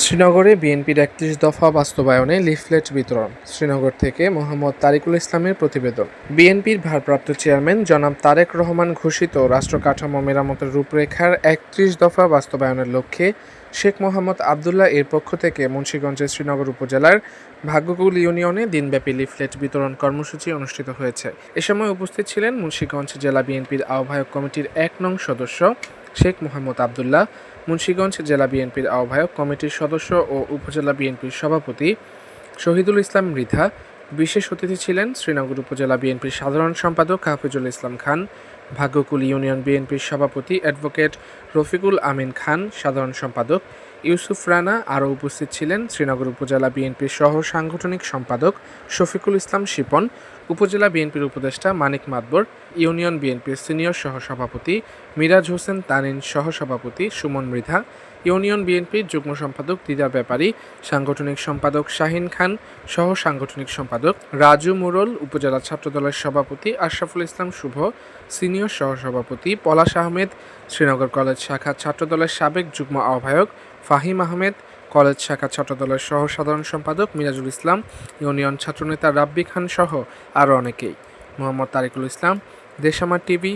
শ্রীনগরে বিএনপির একত্রিশ দফা বাস্তবায়নে লিফলেট বিতরণ, শ্রীনগর থেকে মোহাম্মদ তারিকুল ইসলামের প্রতিবেদন। বিএনপির ভারপ্রাপ্ত চেয়ারম্যান জনাব তারেক রহমান ঘোষিত রাষ্ট্র কাঠামো মেরামতের রূপরেখার একত্রিশ দফা বাস্তবায়নের লক্ষ্যে শেখ মোহাম্মদ আবদুল্লাহ এর পক্ষ থেকে মুন্সীগঞ্জের শ্রীনগর উপজেলার ভাগ্যকুল ইউনিয়নে দিনব্যাপী লিফলেট বিতরণ কর্মসূচি অনুষ্ঠিত হয়েছে। এ সময় উপস্থিত ছিলেন মুন্সীগঞ্জ জেলা বিএনপির আহ্বায়ক কমিটির এক নং সদস্য শেখ মোহাম্মদ আবদুল্লাহ, মুন্সীগঞ্জ জেলা বিএনপির আহ্বায়ক কমিটির সদস্য ও উপজেলা বিএনপির সভাপতি শহীদুল ইসলাম মৃধা, বিশেষ অতিথি ছিলেন শ্রীনগর উপজেলা বিএনপির সাধারণ সম্পাদক হাফিজুল ইসলাম খান, ভাগ্যকুল ইউনিয়ন বিএনপির সভাপতি অ্যাডভোকেট রফিকুল আমিন খান, সাধারণ সম্পাদক ইউসুফ রানা আরও উপস্থিত ছিলেন শ্রীনগর উপজেলা বিএনপির সহ সাংগঠনিক সম্পাদক শফিকুল ইসলাম শিপন, উপজেলা বিএনপির উপদেষ্টা মানিক মাতবর, ইউনিয়ন বিএনপির সিনিয়র সহসভাপতি মিরাজ হোসেন তানিন সহসভাপতি সুমন মৃধা, ইউনিয়ন বিএনপির যুগ্ম সম্পাদক দিদার ব্যাপারী, সাংগঠনিক সম্পাদক শাহিন খান সহ সাংগঠনিক সম্পাদক রাজু মুরল, উপজেলা ছাত্রদলের সভাপতি আশরাফুল ইসলাম শুভ, সিনিয়র সহসভাপতি পলাশ আহমেদ, শ্রীনগর কলেজ শাখা ছাত্রদলের সাবেক যুগ্ম আহ্বায়ক ফাহিম আহমেদ, কলেজ শাখা ছাত্রদলের সহ সাধারণ সম্পাদক মিরাজুল ইসলাম, ইউনিয়ন ছাত্রনেতা রাব্বি খান সহ আরও অনেকেই। মোহাম্মদ তারিকুল ইসলাম, দেশামার টিভি।